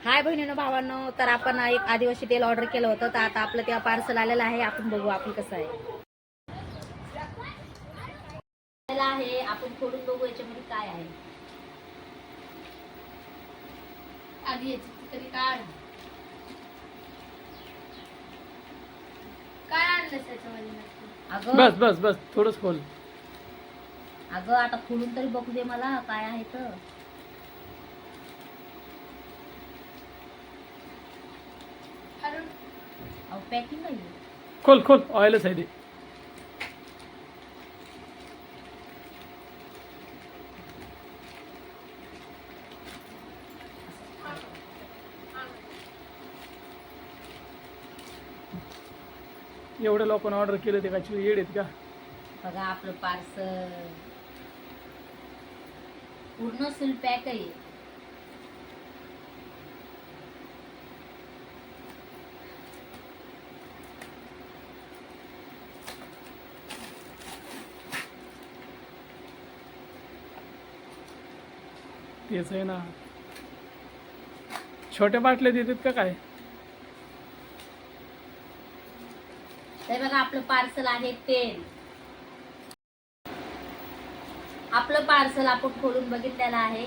हाय बहिणीनं भावांनो तर आपण एक आदिवासी तेल ऑर्डर केलं होतं तर आता आपलं तेव्हा पार्सल आलेलं आहे. आपण बघू आपण कसं आहे. आपण खोडून बघू याच्यामध्ये काय आहे. आधी याची तरी काढ. काय आणलंस त्याच्यामध्ये बस बस बस थोडंच खोल. अगं आता खोलून तरी बघू दे मला काय आहे तर. पॅकिंग आहे. खोल खोल ऑइलच आहे ते. एवढ्या लोकांना ऑर्डर केलं ते काय येड आहेत का? बघा आपलं पार्सल पूर्ण फुल पॅक आहे. तेच आहे ना. छोट्या बाटल्या देतात का काय? तर बघा आपलं पार्सल आहे तेल आपलं पार्सल आपण खोलून बघितलेलं आहे.